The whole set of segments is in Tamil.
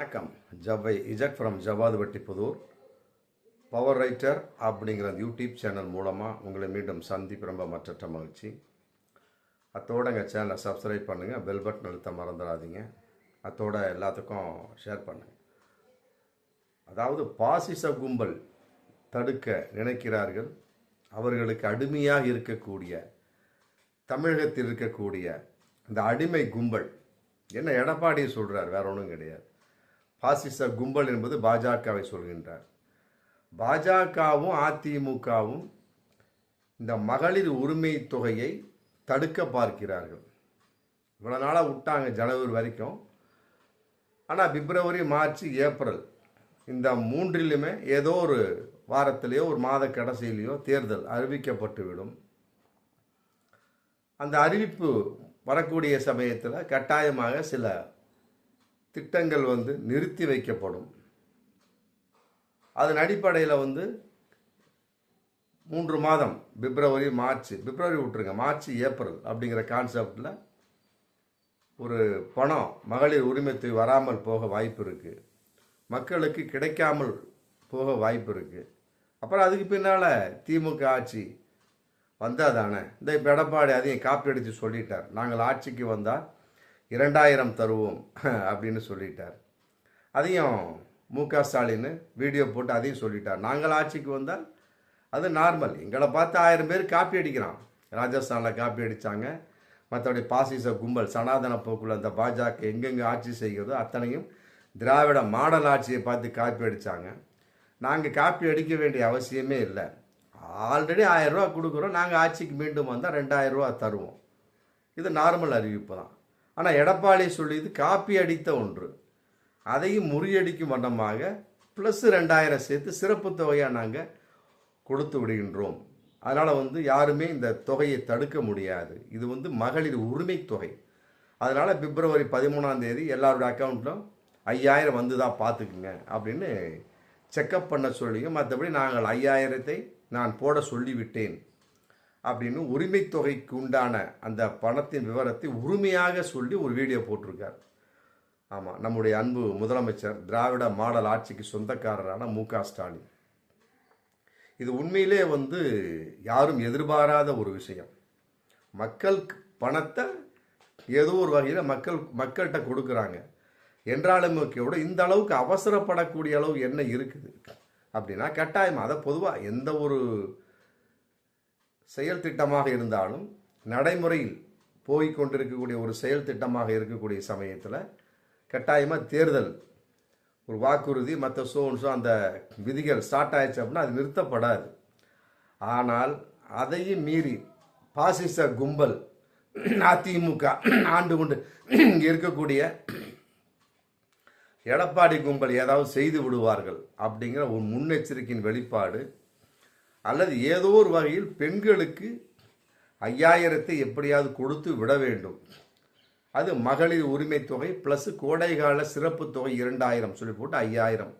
வணக்கம். ஜவ்வை இஜக் from Javadhupatti Pudur power writer அப்படிங்கிற அந்த யூடியூப் சேனல் மூலமாக உங்களை மீண்டும் சந்திப்பு ரொம்ப மற்றற்ற மகிழ்ச்சி. அத்தோட எங்கள் சேனலை சப்ஸ்கிரைப் பண்ணுங்கள் பெல் பட்டன் அழுத்த மறந்துடாதீங்க. அத்தோட எல்லாத்துக்கும் ஷேர் பண்ணுங்கள் அதாவது பாசிச கும்பல் தடுக்க நினைக்கிறார்கள். அவர்களுக்கு அடிமையாக இருக்கக்கூடிய தமிழகத்தில் இருக்கக்கூடிய இந்த அடிமை கும்பல். என்ன எடப்பாடி சொல்கிறார் வேற ஒன்றும் கிடையாது. பாசிச கும்பல் என்பது பாஜகவை சொல்கின்றார். பாஜகவும் அதிமுகவும் இந்த மகளிர் உரிமை தொகையை தடுக்க பார்க்கிறார்கள். இவ்வளோ நாளாக விட்டாங்க ஜனவரி வரைக்கும். ஆனால் பிப்ரவரி மார்ச் ஏப்ரல் இந்த மூன்றிலுமே ஏதோ ஒரு வாரத்திலேயோ ஒரு மாத கடைசியிலேயோ தேர்தல் அறிவிக்கப்பட்டுவிடும் அந்த அறிவிப்பு வரக்கூடிய சமயத்தில் கட்டாயமாக சில திட்டங்கள் வந்து நிறுத்தி வைக்கப்படும். அதன் அடிப்படையில் வந்து மூன்று மாதம் பிப்ரவரி மார்ச் பிப்ரவரி விட்டுருங்க மார்ச் ஏப்ரல் அப்படிங்கிற கான்செப்டில் ஒரு பணம் மகளிர் உரிமைத்தை வராமல் போக வாய்ப்பு இருக்குது மக்களுக்கு கிடைக்காமல் போக வாய்ப்பு இருக்குது அப்புறம் அதுக்கு பின்னால் திமுக ஆட்சி வந்தால் தானே இந்த இப்போ எடப்பாடி அதையும் காப்பி அடித்து சொல்லிட்டார். நாங்கள் ஆட்சிக்கு வந்தால் இரண்டாயிரம் தருவோம் அப்படின்னு சொல்லிட்டார். அதையும் மு க ஸ்டாலின் வீடியோ போட்டு அதையும் சொல்லிட்டார். நாங்கள் ஆட்சிக்கு வந்தால் அது நார்மல். எங்களை பார்த்து ஆயிரம் பேர் காப்பி அடிக்கிறான். ராஜஸ்தானில் காப்பி அடித்தாங்க மற்றபடி பாசிச கும்பல் சனாதன போக்குள்ள அந்த பாஜக எங்கெங்கே ஆட்சி செய்கிறதோ அத்தனையும் திராவிட மாடல் ஆட்சியை பார்த்து காப்பி அடித்தாங்க நாங்கள் காப்பி அடிக்க வேண்டிய அவசியமே இல்லை. ஆல்ரெடி ஆயிரம் ரூபா கொடுக்குறோம். நாங்கள் ஆட்சிக்கு மீண்டும் வந்தால் ரெண்டாயிரம் ரூபா தருவோம். இது நார்மல் அறிவிப்பு தான். ஆனால் எடப்பாடி சொல்லியது காப்பி அடித்த ஒன்று. அதையும் முறியடிக்கும் வண்ணமாக ப்ளஸ் ரெண்டாயிரம் சேர்த்து சிறப்பு தொகையாக நாங்கள் கொடுத்து விடுகின்றோம். அதனால் வந்து யாருமே இந்த தொகையை தடுக்க முடியாது. இது வந்து மகளிர் உரிமை தொகை. அதனால் பிப்ரவரி பதிமூணாம் தேதி எல்லாருடைய அக்கௌண்ட்டும் ஐயாயிரம் வந்து தான் பார்த்துக்குங்க அப்படின்னு செக்கப் பண்ண சொல்லியும் மற்றபடி நாங்கள் ஐயாயிரத்தை நான் போட சொல்லிவிட்டேன். அப்படின்னு உரிமை தொகைக்கு உண்டான அந்த பணத்தின் விவரத்தை உரிமையாக சொல்லி ஒரு வீடியோ போட்டிருக்கார். ஆமாம் நம்முடைய அன்பு முதலமைச்சர் திராவிட மாடல் ஆட்சிக்கு சொந்தக்காரரான மு க ஸ்டாலின். இது உண்மையிலே வந்து யாரும் எதிர்பாராத ஒரு விஷயம். மக்கள் பணத்தை ஏதோ ஒரு வகையில் மக்கள் மக்கள்கிட்ட கொடுக்குறாங்க. என்றாலும் கூட இந்த அளவுக்கு அவசரப்படக்கூடிய அளவு என்ன இருக்குது? அப்படின்னா கட்டாயம் அதை பொதுவாக எந்த ஒரு செயல் திட்டமாக இருந்தாலும் நடைமுறையில் போய் கொண்டிருக்கக்கூடிய ஒரு செயல் திட்டமாக இருக்கக்கூடிய சமயத்தில் கட்டாயமாக தேர்தல் ஒரு வாக்குறுதி மற்ற சோன்ஸோ அந்த விதிகள் ஸ்டார்ட் ஆயிடுச்சு அப்படின்னா அது நிறுத்தப்படாது. ஆனால் அதையும் மீறி பாசிச கும்பல் அதிமுக ஆண்டு கொண்டு இங்கே இருக்கக்கூடிய எடப்பாடி கும்பல் ஏதாவது செய்து விடுவார்கள் அப்படிங்கிற ஒரு முன்னெச்சரிக்கையின் வெளிப்பாடு அல்லது ஏதோ ஒரு வகையில் பெண்களுக்கு ஐயாயிரத்தை எப்படியாவது கொடுத்து விட வேண்டும். அது மகளிர் உரிமை தொகை ப்ளஸ் கோடைகால சிறப்பு தொகை இரண்டாயிரம் சொல்லி போட்டு ஐயாயிரம்.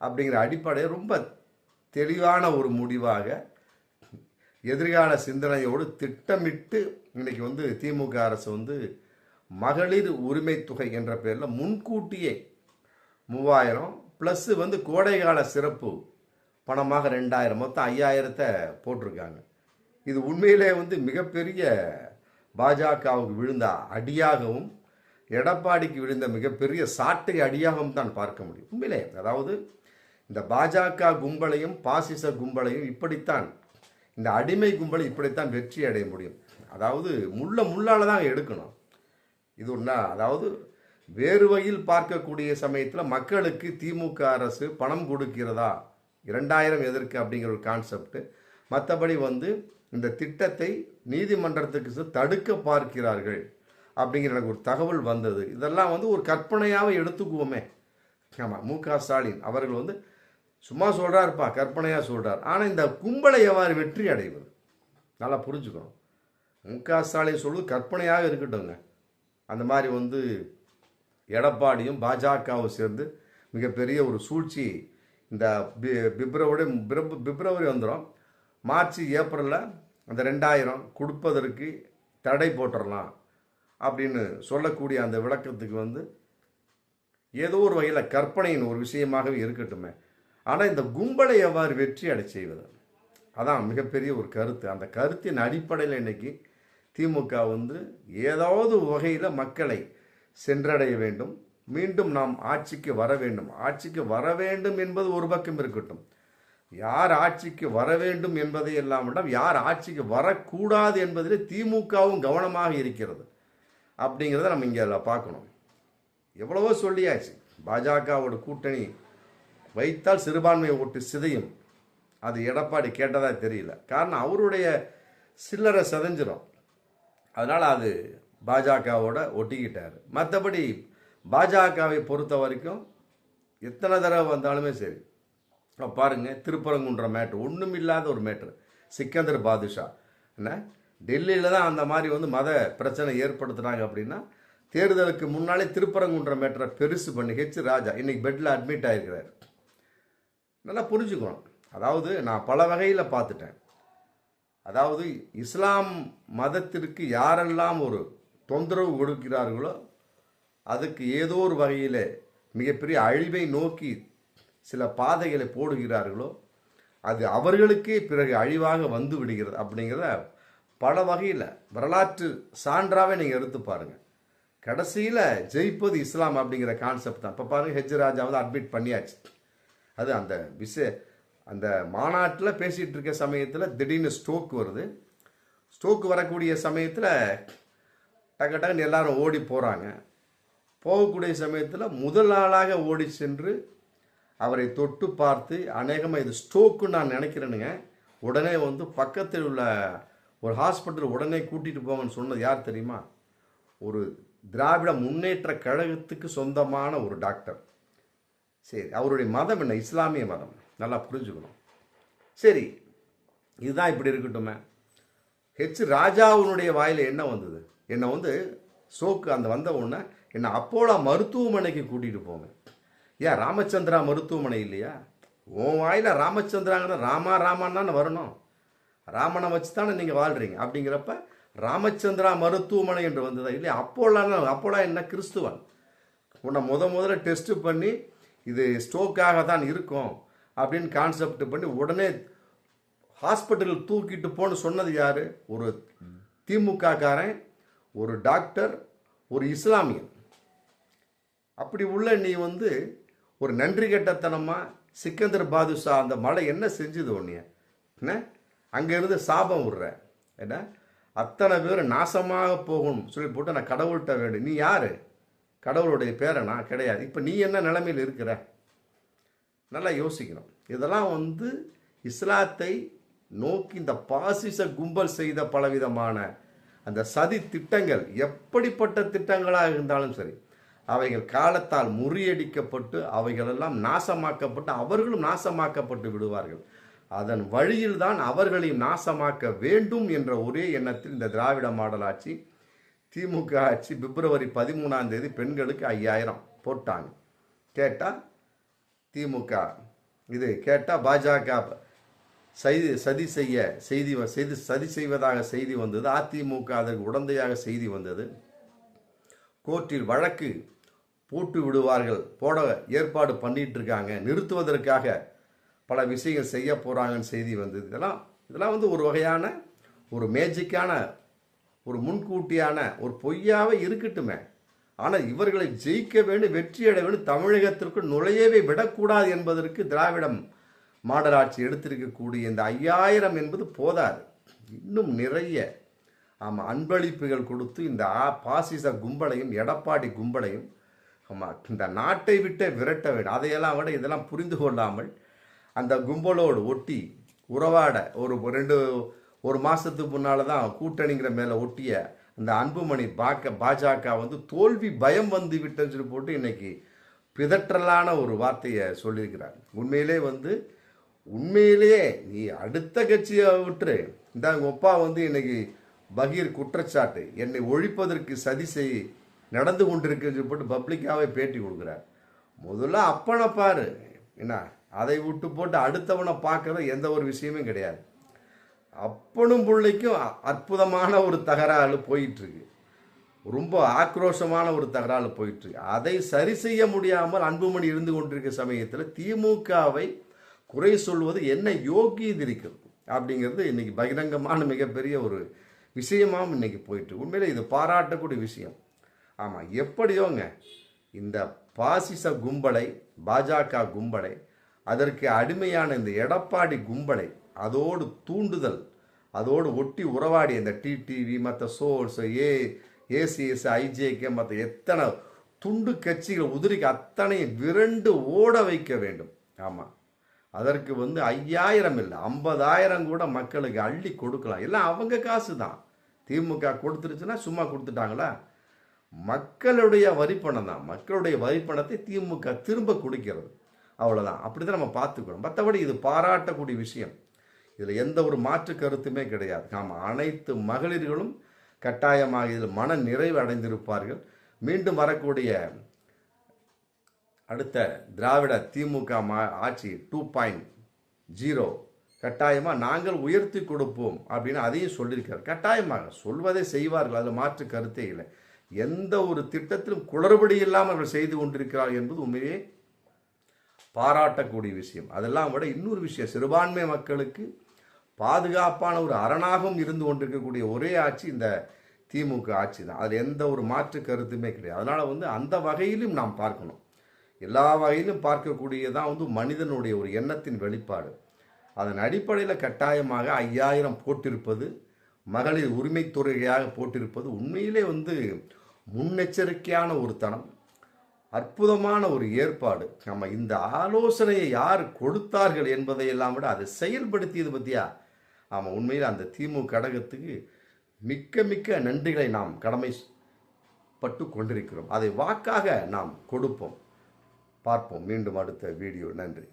அப்படிங்கிற அடிப்படையை ரொம்ப தெளிவான ஒரு முடிவாக எதிர்கால சிந்தனையோடு திட்டமிட்டு இன்னைக்கு வந்து திமுக அரசு வந்து மகளிர் உரிமை தொகை என்ற பேரில் முன்கூட்டியே மூவாயிரம் ப்ளஸ்ஸு வந்து கோடைகால சிறப்பு பணமாக ரெண்டாயிரம் மொத்தம் ஐயாயிரத்தை போட்டிருக்காங்க. இது உண்மையிலே வந்து மிகப்பெரிய பாஜகவுக்கு விழுந்த அடியாகவும் எடப்பாடிக்கு விழுந்த மிகப்பெரிய சாட்டை அடியாகவும் தான் பார்க்க முடியும். உண்மையிலே அதாவது இந்த பாஜக கும்பலையும் பாசிச கும்பலையும் இப்படித்தான் இந்த அடிமை கும்பலை இப்படித்தான் வெற்றி அடைய முடியும். அதாவது முள்ள முள்ளால் தான் எடுக்கணும். இது ஒன்றா அதாவது வேறு வகையில் பார்க்கக்கூடிய சமயத்தில் மக்களுக்கு திமுக அரசு பணம் கொடுக்கிறதா? இரண்டாயிரம் எதற்கு அப்படிங்கிற ஒரு கான்செப்ட் மற்றபடி வந்து இந்த திட்டத்தை நீதிமன்றத்துக்கு தடுக்க பார்க்கிறார்கள் அப்படிங்கிற எனக்கு ஒரு தகவல் வந்தது. இதெல்லாம் வந்து ஒரு கற்பனையாக எடுத்துக்குவோமே. ஆமாம் மு க ஸ்டாலின் அவர்கள் வந்து சும்மா சொல்கிறாருப்பா கற்பனையாக சொல்கிறார் ஆனால் இந்த கும்பலை எவ்வாறு வெற்றி அடைவது? நல்லா புரிஞ்சுக்கணும். மு க ஸ்டாலின் சொல்வது கற்பனையாக இருக்கட்டும்ங்க. அந்த மாதிரி வந்து எடப்பாடியும் பாஜகவும் சேர்ந்து மிகப்பெரிய ஒரு சூழ்ச்சி இந்த பி பிப்ரவரி பிப்ரவரி வந்துடும் மார்ச் ஏப்ரலில் அந்த ரெண்டாயிரம் கொடுப்பதற்கு தடை போட்டுடலாம் அப்படின்னு சொல்லக்கூடிய அந்த விளக்கத்துக்கு வந்து ஏதோ ஒரு வகையில் கற்பனையின் ஒரு விஷயமாகவே இருக்கட்டுமே. ஆனால் இந்த கும்பலை எவ்வாறு வெற்றி அடை செய்வது? அதான் மிகப்பெரிய ஒரு கருத்து. அந்த கருத்தின் அடிப்படையில் இன்னைக்கு திமுக வந்து ஏதாவது வகையில் மக்களை சென்றடைய வேண்டும். மீண்டும் நாம் ஆட்சிக்கு வர வேண்டும். ஆட்சிக்கு வர வேண்டும் என்பது ஒரு பக்கம் இருக்கட்டும். யார் ஆட்சிக்கு வர வேண்டும் என்பதை எல்லாம் விட யார் ஆட்சிக்கு வரக்கூடாது என்பதில் திமுகவும் கவனமாக இருக்கிறது. அப்படிங்கிறத நம்ம இங்கே அதில் பார்க்கணும். எவ்வளவோ சொல்லியாச்சு. பாஜகவோட கூட்டணி வைத்தால் சிறுபான்மை ஓட்டு சிதையும். அது எடப்பாடி கேட்டதாக தெரியல. காரணம் அவருடைய சில்லறை சிதைஞ்சிரும். அதனால் அது பாஜகவோட ஒட்டிக்கிட்டார். மற்றபடி பாஜகவை பொறுத்த வரைக்கும் எத்தனை தடவை வந்தாலுமே சரி. இப்போ பாருங்க திருப்பரங்குன்ற மேட்ரு ஒன்றும் இல்லாத ஒரு மேட்ரு சிக்கந்தர் பாதுஷா என்ன? டெல்லியில் தான் அந்த மாதிரி வந்து மத பிரச்சனை ஏற்படுத்துனாங்க அப்படின்னா தேர்தலுக்கு முன்னாலே திருப்பரங்குன்ற மேட்டரை பெருசு பண்ணி ஹெச் ராஜா இன்னைக்கு பெட்டில் அட்மிட் ஆகிருக்கிறார் நல்லா புரிஞ்சுக்கணும். அதாவது நான் பல வகையில் பார்த்துட்டேன். அதாவது இஸ்லாம் மதத்திற்கு யாரெல்லாம் ஒரு தொந்தரவு கொடுக்கிறார்களோ அதுக்கு ஏதோ ஒரு வகையில் மிகப்பெரிய அழிவை நோக்கி சில பாதைகளை போடுகிறார்களோ அது அவர்களுக்கே பிறகு அழிவாக வந்து விடுகிறது அப்படிங்கிறத பல வகையில் வரலாற்று சான்றாகவே நீங்கள் எடுத்து பாருங்கள் கடைசியில் ஜெயிப்பது இஸ்லாம் அப்படிங்கிற கான்செப்ட் தான். இப்போ பாருங்க ஹெஜ் ராஜா வந்து அட்மிட் பண்ணியாச்சு. அது அந்த விஷ அந்த மாநாட்டில் பேசிகிட்டு இருக்க சமயத்தில் திடீர்னு ஸ்ட்ரோக் வருது. ஸ்ட்ரோக் வரக்கூடிய சமயத்தில் டக்கு டக்குன்னு எல்லாரும் ஓடி போகிறாங்க போகக்கூடிய சமயத்தில் முதல் ஆளாக ஓடி சென்று அவரை தொட்டு பார்த்து அநேகமாக இது ஸ்ட்ரோக்குன்னு நான் நினைக்கிறேனுங்க. உடனே வந்து பக்கத்தில் உள்ள ஒரு ஹாஸ்பிட்டல் உடனே கூட்டிகிட்டு போங்கன்னு சொன்னது யார் தெரியுமா? ஒரு திராவிட முன்னேற்ற கழகத்துக்கு சொந்தமான ஒரு டாக்டர் சரி அவருடைய மதம் என்ன? இஸ்லாமிய மதம். நல்லா புரிஞ்சுக்கணும். சரி இதுதான் இப்படி இருக்கட்டுமே. ஹெச் ராஜாவினுடைய வாயில் என்ன வந்தது? என்னை வந்து ஸ்ட்ரோக்கு அந்த வந்த உடனே என்னை அப்போலா மருத்துவமனைக்கு கூட்டிகிட்டு போங்க. ஏன் ராமச்சந்திரா மருத்துவமனை இல்லையா? உன் வாயில் ராமச்சந்திராங்கிற ராமா ராமான்னு வரணும். ராமனை வச்சு தானே நீங்கள் வாழ்கிறீங்க அப்படிங்கிறப்ப ராமச்சந்திரா மருத்துவமனை என்று வந்ததா இல்லையா? அப்போலாம் அப்போலா என்ன கிறிஸ்துவன்? உன்னை முத முதல்ல டெஸ்ட்டு பண்ணி இது ஸ்ட்ரோக்காக தான் இருக்கும் அப்படின்னு கான்செப்ட் பண்ணி உடனே ஹாஸ்பிட்டல் தூக்கிட்டு போன்னு சொன்னது யார்? ஒரு திமுக காரன் ஒரு டாக்டர் ஒரு இஸ்லாமியன். அப்படி உள்ள நீ வந்து ஒரு நன்றி கெட்டத்தனமாக சிக்கந்தர் பாதுஷா அந்த மலை என்ன செஞ்சுது உன்னைய? என்ன? அங்கேருந்து சாபம் விடுற. என்ன? அத்தனை பேர் நாசமாக போகணும் சொல்லி போட்டு நான் கடவுள்கிட்ட வேண்டும் நீ யார்? கடவுளுடைய பேரனா கிடையாது. இப்போ நீ என்ன நிலைமையில் இருக்கிற? நல்லா யோசிக்கணும். இதெல்லாம் வந்து இஸ்லாத்தை நோக்கி இந்த பாசிச கும்பல் செய்த பலவிதமான அந்த சதி திட்டங்கள் எப்படிப்பட்ட திட்டங்களாக இருந்தாலும் சரி அவைகள் காலத்தால் முறியடிக்கப்பட்டு அவைகளெல்லாம் நாசமாக்கப்பட்டு அவர்களும் நாசமாக்கப்பட்டு விடுவார்கள். அதன் வழியில் தான் அவர்களையும் நாசமாக்க வேண்டும் என்ற ஒரே எண்ணத்தில் இந்த திராவிட மாடல் ஆட்சி திமுக ஆட்சி பிப்ரவரி பதிமூணாம் தேதி பெண்களுக்கு ஐயாயிரம் போட்டாங்க. கேட்டால் திமுக இது கேட்டால் பாஜக செய்தி சதி செய்ய செய்தி வ- செய்து சதி செய்வதாக செய்தி வந்தது. அதிமுக அதற்கு உடந்தையாக செய்தி வந்தது. கோர்ட்டில் வழக்கு போட்டு விடுவார்கள். போட ஏற்பாடு பண்ணிட்டு இருக்காங்க நிறுத்துவதற்காக பல விஷயங்கள் செய்ய போகிறாங்கன்னு செய்தி வந்தது. இதெல்லாம் இதெல்லாம் வந்து ஒரு வகையான ஒரு மேஜிக்கான ஒரு முன்கூட்டியான ஒரு பொய்யாவே இருக்கட்டுமே. ஆனால் இவர்களை ஜெயிக்க வேண்டும் வெற்றி அடைய வேண்டும் தமிழகத்திற்கு நுழையவே விடக்கூடாது என்பதற்கு திராவிடம் மாடலாட்சி எடுத்திருக்கக்கூடிய இந்த ஐயாயிரம் என்பது போதாது. இன்னும் நிறைய ஆமாம் அன்பளிப்புகள் கொடுத்து இந்த ஆ- பாசிச கும்பலையும் எடப்பாடி கும்பலையும் ஆமாம் இந்த நாட்டை விட்டே விரட்ட வேண்டும் அதையெல்லாம் விட இதெல்லாம் புரிந்து கொள்ளாமல் அந்த கும்பலோடு ஒட்டி உறவாட ஒரு ரெண்டு ஒரு மாதத்துக்கு முன்னால் தான் கூட்டணிங்கிற மேலே ஒட்டிய அந்த அன்புமணி பாக்க பாஜக வந்து தோல்வி பயம் வந்து விட்டதுன்னு சொல்லி போட்டு இன்றைக்கி பிதற்றலான ஒரு வார்த்தையை சொல்லியிருக்கிறார். உண்மையிலே வந்து உண்மையிலேயே நீ அடுத்த கட்சியை விட்டுரு. இந்த உங்க அப்பா வந்து இன்னைக்கு பகீர் குற்றச்சாட்டு. என்னை ஒழிப்பதற்கு சதி செய் நடந்து கொண்டிருக்குன்னு போட்டு பப்ளிக்காகவே பேட்டி கொடுக்குறார். முதல்ல அப்பனை பாரு. என்ன? அதை விட்டு போட்டு அடுத்தவனை பார்க்கறது எந்த ஒரு விஷயமும் கிடையாது. அப்பனும் பிள்ளைக்கும் அற்புதமான ஒரு தகராறு போயிட்டுருக்கு. ரொம்ப ஆக்ரோஷமான ஒரு தகராறு போயிட்டுருக்கு. அதை சரி செய்ய முடியாமல் அன்புமணி இருந்து கொண்டிருக்க சமயத்தில் திமுகவை குறை சொல்வது என்ன யோகியது இருக்கிறது அப்படிங்கிறது இன்றைக்கி பகிரங்கமான மிகப்பெரிய ஒரு விஷயமாவும் இன்னைக்கு போயிட்டு உண்மையில் இது பாராட்டக்கூடிய விஷயம். ஆமாம் எப்படியோங்க இந்த பாசிச கும்பலை பாஜக கும்பலை அதற்கு அடிமையான இந்த எடப்பாடி கும்பலை அதோடு தூண்டுதல் அதோடு ஒட்டி உறவாடி இந்த டிடிவி மற்ற சோர்ஸ் ஏ ஏசிஎஸ் ஐஜேகே மற்ற எத்தனை துண்டு கட்சிகள் உதிரிக்கு அத்தனை விரண்டு ஓட வைக்க வேண்டும். ஆமாம் அதற்கு வந்து ஐயாயிரம் இல்லை ஐம்பதாயிரம் கூட மக்களுக்கு அள்ளி கொடுக்கலாம். எல்லாம் அவங்க காசு தான் திமுக கொடுத்துருச்சுன்னா சும்மா கொடுத்துட்டாங்களா? மக்களுடைய வரிப்பணம் தான். மக்களுடைய வரிப்பணத்தை திமுக திரும்ப கொடுக்கிறது. அவ்வளோதான் அப்படி தான் நம்ம பார்த்துக்கணும். மற்றபடி இது பாராட்டக்கூடிய விஷயம். இதில் எந்த ஒரு மாற்று கருத்துமே கிடையாது. நாம் அனைத்து மகளிர்களும் கட்டாயமாக இதில் மன நிறைவு அடைந்திருப்பார்கள். மீண்டும் வரக்கூடிய அடுத்த திராவிட திமுக மா ஆட்சி டூ பாயிண்ட் ஜீரோ கட்டாயமாக நாங்கள் உயர்த்தி கொடுப்போம் அப்படின்னு அதையும் சொல்லியிருக்கார். கட்டாயமாக சொல்வதை செய்வார்கள். அதில் மாற்று கருத்தே இல்லை. எந்த ஒரு திட்டத்திலும் குளறுபடி இல்லாமல் அவர்கள் செய்து கொண்டிருக்கிறார் என்பது உண்மையே பாராட்டக்கூடிய விஷயம். அதெல்லாம் விட இன்னொரு விஷயம் சிறுபான்மை மக்களுக்கு பாதுகாப்பான ஒரு அரணாகவும் இருந்து கொண்டிருக்கக்கூடிய ஒரே ஆட்சி இந்த திமுக ஆட்சி தான். அதில் எந்த ஒரு மாற்று கருத்துமே கிடையாது. அதனால் வந்து அந்த வகையிலும் நாம் பார்க்கணும். எல்லா வகையிலும் பார்க்கக்கூடியதான் வந்து மனிதனுடைய ஒரு எண்ணத்தின் வெளிப்பாடு. அதன் அடிப்படையில் கட்டாயமாக ஐயாயிரம் போட்டிருப்பது மகளிர் உரிமைத்துறையாக போட்டிருப்பது உண்மையிலே வந்து முன்னெச்சரிக்கையான ஒரு தனம் அற்புதமான ஒரு ஏற்பாடு. நம்ம இந்த ஆலோசனையை யார் கொடுத்தார்கள் என்பதை எல்லாம் விட அதை செயல்படுத்தியது பற்றியா ஆமாம் உண்மையில் அந்த திமுக கடகத்துக்கு மிக்க மிக்க நன்றிகளை நாம் கடமை பட்டு கொண்டிருக்கிறோம். அதை வாக்காக நாம் கொடுப்போம். பார்ப்போம். மீண்டும் அடுத்த வீடியோ. நன்றி.